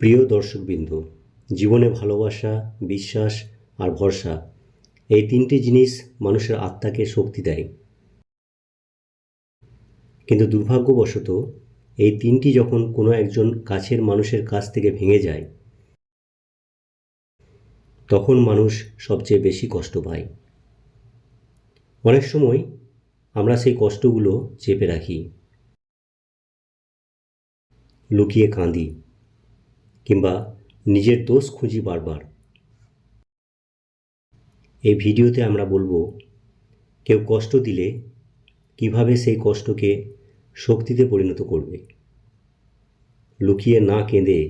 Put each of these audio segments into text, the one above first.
প্রিয় দর্শকবৃন্দ, জীবনে ভালোবাসা, বিশ্বাস আর ভরসা, এই তিনটি জিনিস মানুষের আত্মাকে শক্তি দেয়। কিন্তু দুর্ভাগ্যবশত, এই তিনটি যখন কোনো একজন কাছের মানুষের কাছ থেকে ভেঙে যায়, তখন মানুষ সবচেয়ে বেশি কষ্ট পায়। অনেক সময় আমরা সেই কষ্টগুলো চেপে রাখি, লুকিয়ে কাঁদি। কিংবা নিজের দোষ খুঁজি বারবার। এই ভিডিওতে আমরা বলব, কেউ কষ্ট দিলে কীভাবে সেই কষ্টকে শক্তিতে পরিণত করবে? লুকিয়ে না কেঁদে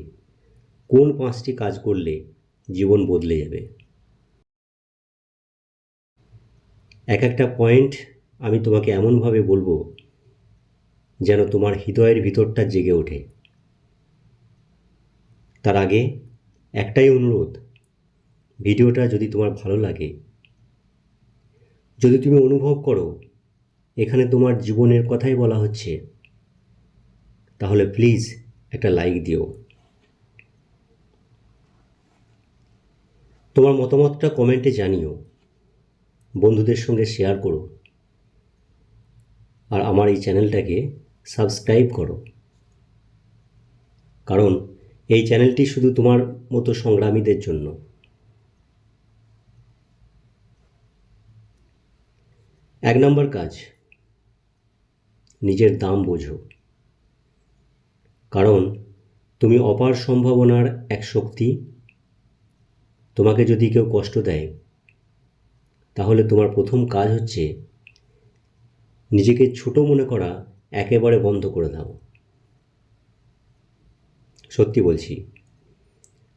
কোন পাঁচটি কাজ করলে জীবন বদলে যাবে? এক একটা পয়েন্ট আমি তোমাকে এমনভাবে বলব, যেন তোমার হৃদয়ের ভিতরটা জেগে ওঠে। তার আগে একটাই অনুরোধ, ভিডিওটা যদি তোমার ভালো লাগে, যদি তুমি অনুভব করো এখানে তোমার জীবনের কথাই বলা হচ্ছে, তাহলে প্লিজ একটা লাইক দিও। তোমার মতামতটা কমেন্টে জানিও, বন্ধুদের সঙ্গে শেয়ার করো, আর আমার এই চ্যানেলটাকে সাবস্ক্রাইব করো। কারণ এই চ্যানেলটি শুধু তোমার মতো সংগ্রামীদের জন্য। এক নম্বর কাজ, নিজের দাম বোঝো। কারণ তুমি অপার সম্ভাবনার এক শক্তি। তোমাকে যদি কেউ কষ্ট দেয়, তাহলে তোমার প্রথম কাজ হচ্ছে নিজেকে ছোট মনে করা, একেবারে বন্ধ করে দাও। সত্যি বলছি,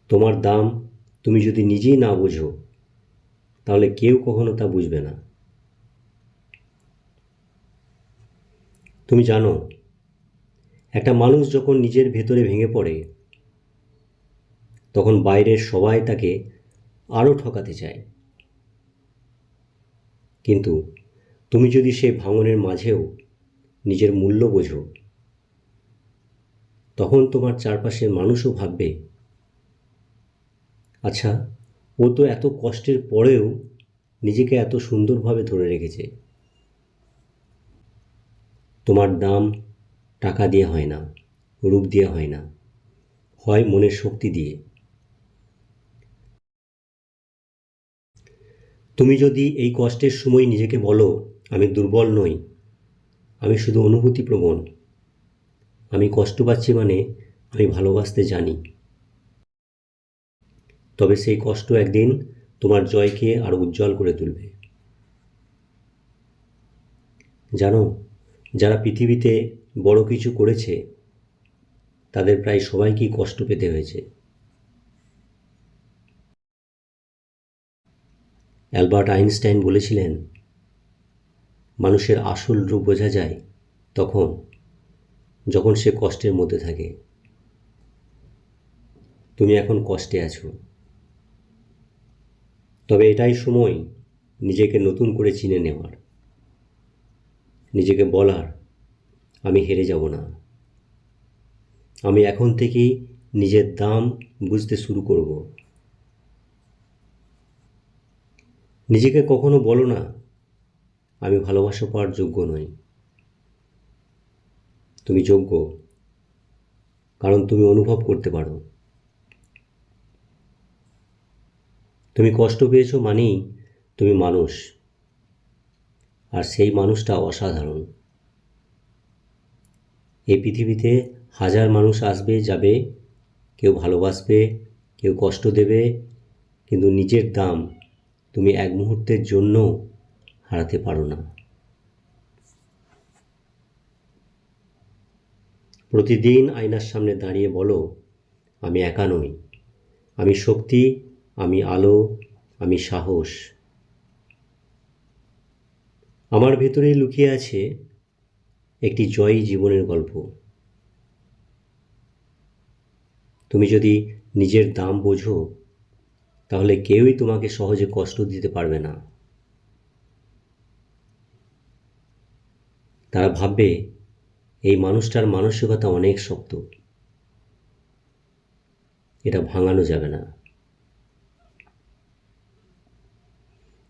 তোমার দাম তুমি যদি নিজেই না বোঝো, তাহলে কেউ কখনো তা বুঝবে না। তুমি জানো, একটা মানুষ যখন নিজের ভেতরে ভেঙে পড়ে, তখন বাইরের সবাই তাকে আরও ঠকাতে চায়। কিন্তু তুমি যদি সেই ভাঙনের মাঝেও নিজের মূল্য বোঝো তখন তোমার চারপাশের মানুষও ভাববে আচ্ছা ও তো এত কষ্টের পরেও নিজেকে এত সুন্দরভাবে ধরে রেখেছে। তোমার দাম টাকা দিয়ে হয় না, রূপ দিয়ে হয় না, হয় মনের শক্তি দিয়ে। তুমি যদি এই কষ্টের সময় নিজেকে বলো, আমি দুর্বল নই, আমি শুধু অনুভূতিপ্রবণ। আমি কষ্ট পাচ্ছি মানে আমি ভালোবাসতে জানি। তবে সেই কষ্ট একদিন তোমার জয়কে আরও উজ্জ্বল করে তুলবে। জানো, যারা পৃথিবীতে বড় কিছু করেছে, তাদের প্রায় সবাইকেই কষ্ট পেতে হয়েছে। অ্যালবার্ট আইনস্টাইন বলেছিলেন, মানুষের আসল রূপ বোঝা যায় তখন যখন সে কষ্টের মধ্যে থাকে। তুমি এখন কষ্টে আছো। তবে এটাই সময় নিজেকে নতুন করে চিনে নেওয়ার। নিজেকে বলার, আমি হেরে যাব না। আমি এখন থেকেই নিজের দাম বুঝতে শুরু করব। নিজেকে কখনো বলো না, আমি ভালোবাসা পাওয়ার যোগ্য নই। তুমি যোগ্য, কারণ তুমি অনুভব করতে পারো। তুমি কষ্ট পেয়েছ মানেই তুমি মানুষ, আর সেই মানুষটা অসাধারণ। এই পৃথিবীতে হাজার মানুষ আসবে, যাবে, কেউ ভালোবাসবে, কেউ কষ্ট দেবে, কিন্তু নিজের দাম তুমি এক মুহূর্তের জন্য হারাতে পারো না। প্রতিদিন আয়নার সামনে দাঁড়িয়ে বলো, আমি একা নই। আমি শক্তি, আমি আলো, আমি সাহস। আমার ভেতরে লুকিয়ে আছে একটি জয়ী জীবনের গল্প। তুমি যদি নিজের দাম বোঝো, তাহলে কেউই তোমাকে সহজে কষ্ট দিতে পারবে না। তারা ভাববে এই মানুষটার মানসিকতা অনেক শক্ত। এটা ভাঙানো যাবে না।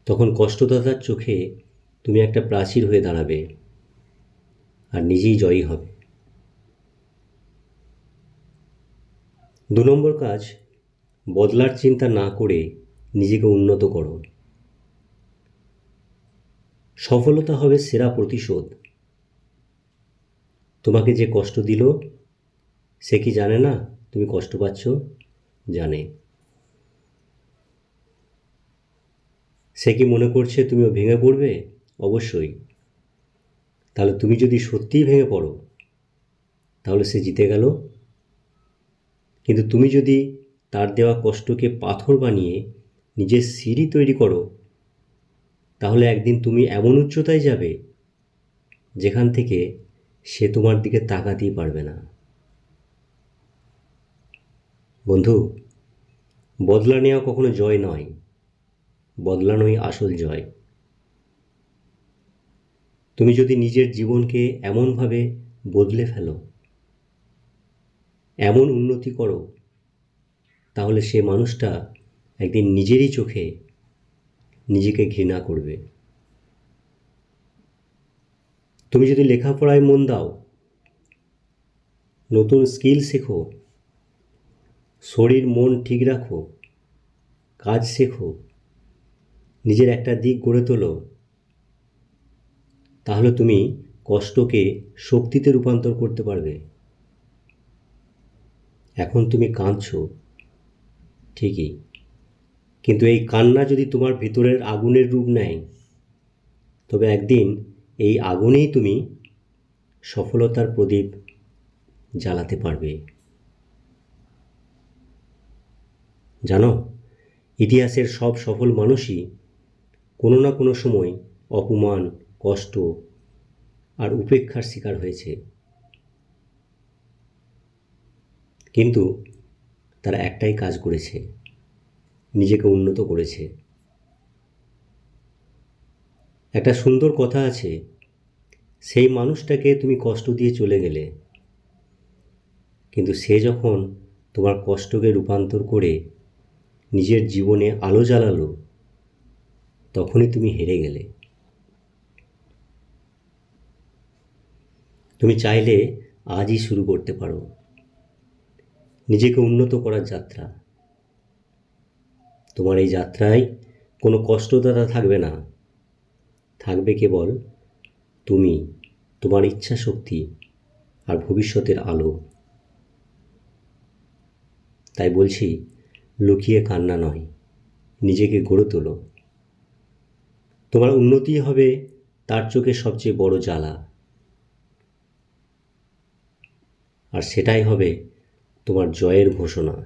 তখন কষ্টদাতার চোখে তুমি একটা প্রাচীর হয়ে দাঁড়াবে আর নিজেই জয়ী হবে। দু নম্বর কাজ, বদলার চিন্তা না করে নিজেকে উন্নত করো। সফলতা হবে সেরা প্রতিশোধ। তোমাকে যে কষ্ট দিল, সে কি জানে না তুমি কষ্ট পাচ্ছ? জানে। সে কি মনে করছে তুমিও ভেঙে পড়বে? অবশ্যই। তাহলে তুমি যদি সত্যিই ভেঙে পড়ো, তাহলে সে জিতে গেল। কিন্তু তুমি যদি তার দেওয়া কষ্টকে পাথর বানিয়ে নিজের সিঁড়ি তৈরি করো, তাহলে একদিন তুমি এমন উচ্চতায় যাবে, যেখান থেকে সে তোমার দিকে তাকাতেই পারবে না। বন্ধু, বদলা নেওয়া কখনো জয় নয়, বদলানোই আসল জয়। তুমি যদি নিজের জীবনকে এমনভাবে বদলে ফেলো, এমন উন্নতি করো, তাহলে সে মানুষটা একদিন নিজেরই চোখে নিজেকে ঘৃণা করবে। তুমি যদি লেখাপড়ায় মন দাও, নতুন স্কিল শেখো, শরীর, মন ঠিক রাখো, কাজ শেখো, নিজের একটা দিক গড়ে তোলো, তাহলে তুমি কষ্টকে শক্তিতে রূপান্তর করতে পারবে। এখন তুমি কাঁদছো, ঠিকই, কিন্তু এই কান্না যদি তোমার ভিতরের আগুনের রূপ নেয়, তবে একদিন এই আগুনেই তুমি সফলতার প্রদীপ জ্বালাতে পারবে। জানো, ইতিহাসের সব সফল মানুষই কোনো না কোনো সময় অপমান, কষ্ট আর উপেক্ষার শিকার হয়েছে। কিন্তু তারা একটাই কাজ করেছে, নিজেকে উন্নত করেছে। একটা সুন্দর কথা আছে, সেই মানুষটাকে তুমি কষ্ট দিয়ে চলে গেলে। কিন্তু সে যখন তোমার কষ্টকে রূপান্তর করে নিজের জীবনে আলো জ্বালালো, তখনই তুমি হেরে গেলে। তুমি চাইলে আজই শুরু করতে পারো। নিজেকে উন্নত করার যাত্রা। তোমার এই যাত্রায় কোনো কষ্টদাতা থাকবে না। থাকবে কেবল তুমি, তোমার ইচ্ছা শক্তি আর ভবিষ্যতের আলো। তাই বলছি, লুকিয়ে কান্না নয়, নিজেকে গড়ে তোলো। তোমার উন্নতি হবে তার চোখে সবচেয়ে বড় জ্বালা। আর সেটাই হবে তোমার জয়ের ঘোষণা।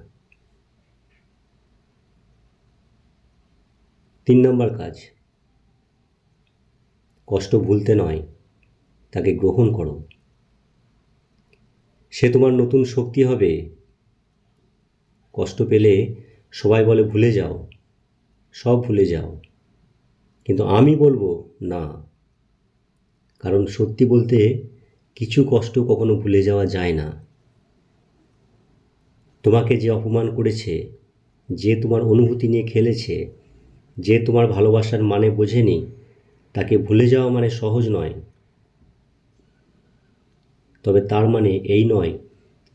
তিন নম্বর কাজ। কষ্ট ভুলতে নয়, তাকে গ্রহণ করো। সে তোমার নতুন শক্তি হবে। কষ্ট পেলে সবাই বলে, ভুলে যাও, সব ভুলে যাও। কিন্তু আমি বলব, না। কারণ সত্যি বলতে কিছু কষ্ট কখনো ভুলে যাওয়া যায় না। তোমাকে যে অপমান করেছে, যে তোমার অনুভূতি নিয়ে খেলেছে, যে তোমার ভালোবাসার মানে বোঝেনি তাকে ভুলে যাওয়া মানে সহজ নয়। তবে তার মানে এই নয়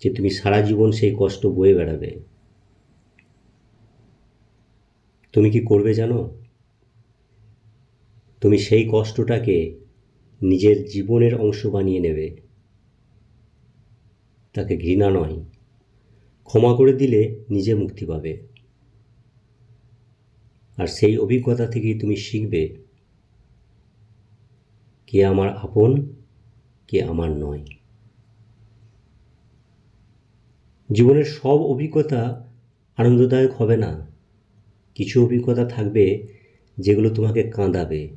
যে তুমি সারা জীবন সেই কষ্ট বয়ে বেড়াবে। তুমি কি করবে জানো? তুমি সেই কষ্টটাকে নিজের জীবনের অংশ বানিয়ে নেবে। তাকে ঘৃণা নয়, ক্ষমা করে দিলে নিজে মুক্তি পাবে। আর সেই অভিজ্ঞতা থেকেই তুমি শিখবে কে আমার আপন, কে আমার নয়। জীবনের সব অভিজ্ঞতা আনন্দদায়ক হবে না। কিছু অভিজ্ঞতা থাকবে যেগুলো তোমাকে কাঁদাবে।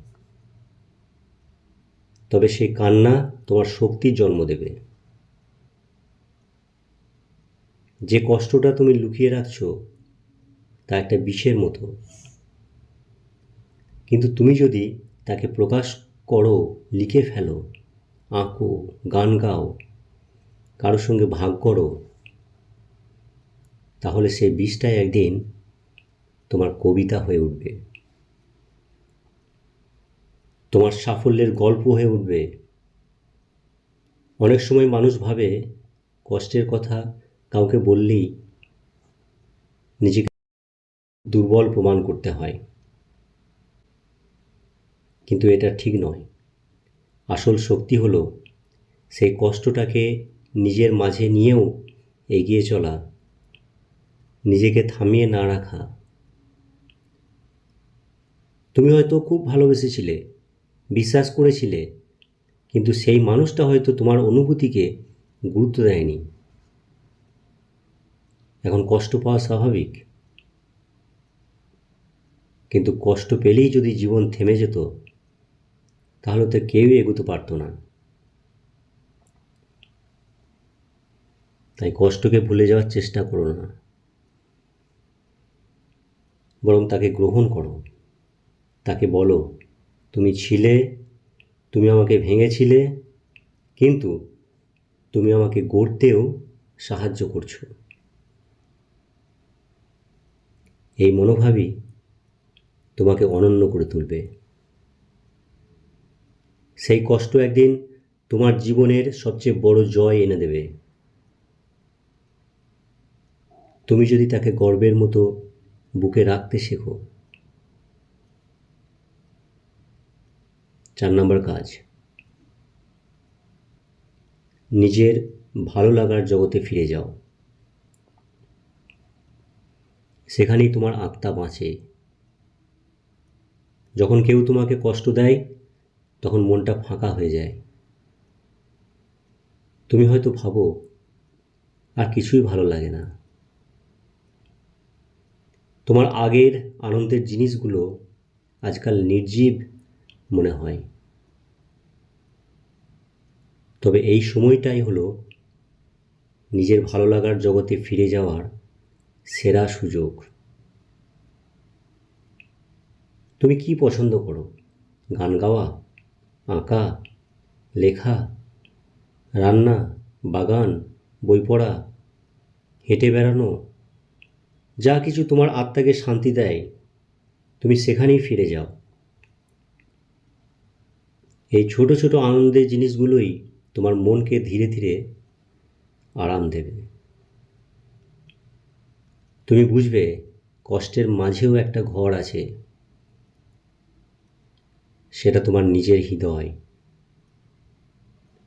তবে সেই কান্না তোমার শক্তির জন্ম দেবে। যে কষ্টটা তুমি লুকিয়ে রাখছো, তা একটা বিষের মতো। কিন্তু তুমি যদি তাকে প্রকাশ করো, লিখে ফেলো, আঁকো, গান গাও কারোর সঙ্গে ভাগ করো। তাহলে সেই বীজটাই একদিন তোমার কবিতা হয়ে উঠবে। তোমার সাফল্যের গল্প হয়ে উঠবে। অনেক সময় মানুষ ভাবে, কষ্টের কথা কাউকে বললেই নিজেকে দুর্বল প্রমাণ করতে হয়। কিন্তু এটা ঠিক নয়। আসল শক্তি হলো সেই কষ্টটাকে নিজের মাঝে নিয়েও এগিয়ে চলা, নিজেকে থামিয়ে না রাখা। তুমি হয়তো খুব ভালোবেসেছিলে, বিশ্বাস করেছিলে, কিন্তু সেই মানুষটা হয়তো তোমার অনুভূতিকে গুরুত্ব দেয়নি। এখন কষ্ট পাওয়া স্বাভাবিক। কিন্তু কষ্ট পেলেই যদি জীবন থেমে যেত তাহলে তো কেউই এগোতে পারতো না। তাই কষ্টকে ভুলে যাওয়ার চেষ্টা করো না। বরং তাকে গ্রহণ করো। তাকে বলো, তুমি ছিলে, তুমি আমাকে ভেঙেছিলে, কিন্তু তুমি আমাকে গড়তেও সাহায্য করছ। এই মনোভাবই তোমাকে অনন্য করে তুলবে। সেই কষ্ট একদিন তোমার জীবনের সবচেয়ে বড় জয় এনে দেবে। তুমি যদি তাকে গর্বের মতো বুকে রাখতে শেখো। চার নম্বর কাজ। নিজের ভালো লাগার জগতে ফিরে যাও। সেখানেই তোমার আত্মা বাঁচে। যখন কেউ তোমাকে কষ্ট দেয় তখন মনটা ফাঁকা হয়ে যায়। তুমি হয়তো ভাবো, আর কিছুই ভালো লাগে না। তোমার আগের আনন্দের জিনিসগুলো আজকাল নির্জীব মনে হয়। তবে এই সময়টাই হলো নিজের ভালো লাগার জগতে ফিরে যাওয়ার সেরা সুযোগ। তুমি কি পছন্দ করো? গান গাওয়া? আঁকা, লেখা, রান্না, বাগান, বই পড়া, হেঁটে বেড়ানো, যা কিছু তোমার আত্মাকে শান্তি দেয়, তুমি সেখানেই ফিরে যাও। এই ছোট ছোট আনন্দের জিনিসগুলোই তোমার মনকে ধীরে ধীরে আরাম দেবে। তুমি বুঝবে কষ্টের মাঝেও একটা ঘর আছে। সেটা তোমার নিজের হৃদয়।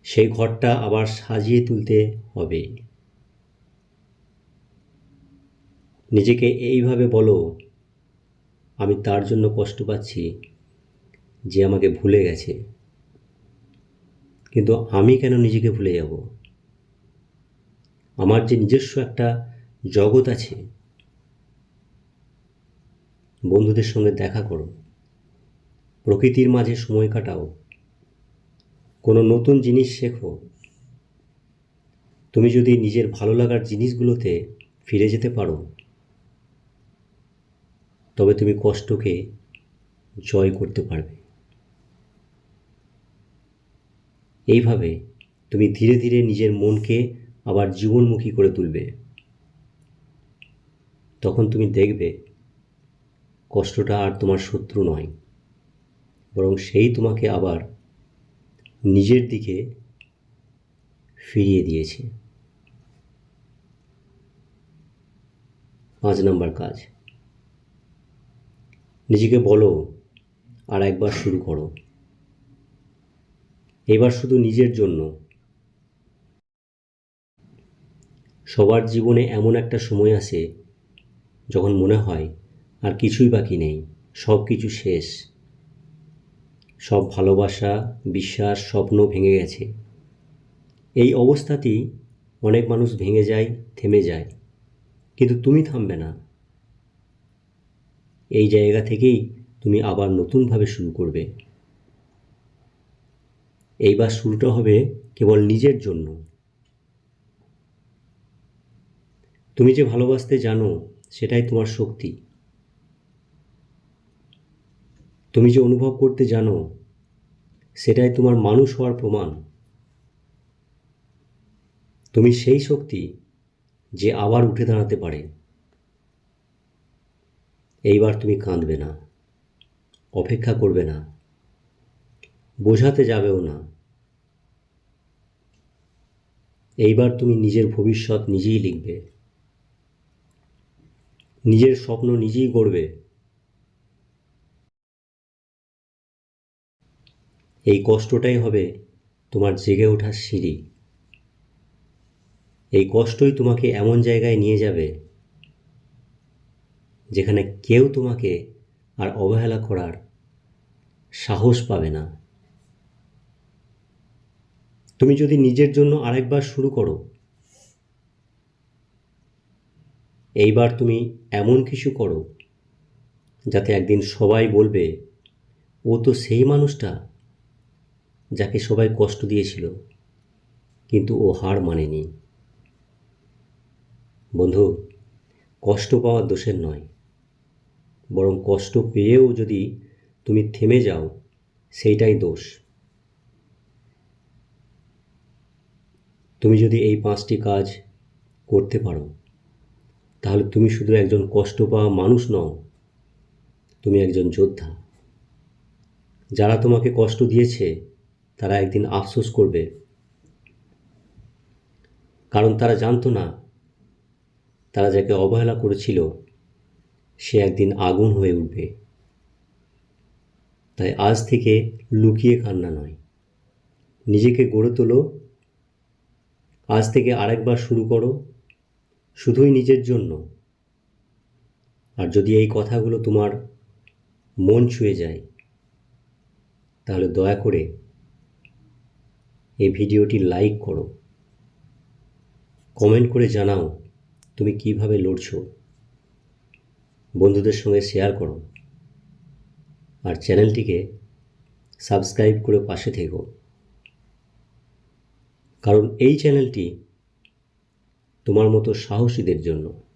সেই ঘরটা আবার সাজিয়ে তুলতে হবে। নিজেকে এইভাবে বলো, আমি তার জন্য কষ্ট পাচ্ছি যে আমাকে ভুলে গেছে। কিন্তু আমি কেন নিজেকে ভুলে যাব? আমার যে নিজস্ব একটা জগৎ আছে, বন্ধুদের সঙ্গে দেখা করো। প্রকৃতির মাঝে সময় কাটাও। কোনো নতুন জিনিস শেখো। তুমি যদি নিজের ভালো লাগার জিনিসগুলোতে ফিরে যেতে পারো, তবে তুমি কষ্টকে জয় করতে পারবে। এইভাবে তুমি ধীরে ধীরে নিজের মনকে আবার জীবনমুখী করে তুলবে। তখন তুমি দেখবে কষ্টটা আর তোমার শত্রু নয়। বরং সেই তোমাকে আবার নিজের দিকে ফিরিয়ে দিয়েছে। পাঁচ নম্বর কাজ। নিজেকে বলো আর একবার শুরু করো। এবার শুধু নিজের জন্য। সবার জীবনে এমন একটা সময় আসে যখন মনে হয় আর কিছুই বাকি নেই সব কিছু শেষ। সব ভালোবাসা, বিশ্বাস, স্বপ্ন ভেঙে গেছে। এই অবস্থাতেই অনেক মানুষ ভেঙে যায়, থেমে যায়। কিন্তু তুমি থামবে না। এই জায়গা থেকেই তুমি আবার নতুনভাবে শুরু করবে। এইবার শুরুটা হবে কেবল নিজের জন্য। তুমি যে ভালোবাসতে জানো, সেটাই তোমার শক্তি। তুমি যে অনুভব করতে জানো, সেটাই তোমার মানুষ হওয়ার প্রমাণ। তুমি সেই শক্তি যে আবার উঠে দাঁড়াতে পারে। এইবার তুমি কাঁদবে না, অপেক্ষা করবে না, বোঝাতে যাবেও না। এইবার তুমি নিজের ভবিষ্যৎ নিজেই লিখবে। নিজের স্বপ্ন নিজেই গড়বে। এই কষ্টটাই হবে তোমার জেগে ওঠার সিঁড়ি। এই কষ্টই তোমাকে এমন জায়গায় নিয়ে যাবে যেখানে কেউ তোমাকে আর অবহেলা করার সাহস পাবে না। তুমি যদি নিজের জন্য আরেকবার শুরু করো, এইবার তুমি এমন কিছু করো যাতে একদিন সবাই বলবে, ও তো সেই মানুষটা। যাকে সবাই কষ্ট দিয়েছিল, কিন্তু ও হার মানেনি। বন্ধু, কষ্ট পাওয়া দোষের নয়, বরং কষ্ট পেয়েও যদি তুমি থেমে যাও, সেইটাই দোষ। তুমি যদি এই পাঁচটি কাজ করতে পারো, তাহলে তুমি শুধু একজন কষ্ট পাওয়া মানুষ নও, তুমি একজন যোদ্ধা। যারা তোমাকে কষ্ট দিয়েছে তারা একদিন আফসোস করবে। কারণ তারা জানতো না, তারা যাকে অবহেলা করেছিল, সে একদিন আগুন হয়ে উঠবে। তাই আজ থেকে লুকিয়ে কান্না নয়। নিজেকে গড়ে তোলো। আজ থেকে আরেকবার শুরু করো। শুধুই নিজের জন্য। আর যদি এই কথাগুলো তোমার মন ছুঁয়ে যায়, তাহলে দয়া করে এই ভিডিওটি লাইক করো। কমেন্ট করে জানাও তুমি কীভাবে লড়ছো। বন্ধুদের সঙ্গে শেয়ার করো। আর চ্যানেলটিকে সাবস্ক্রাইব করে পাশে থেকো। কারণ এই চ্যানেলটি তোমার মতো সাহসীদের জন্য।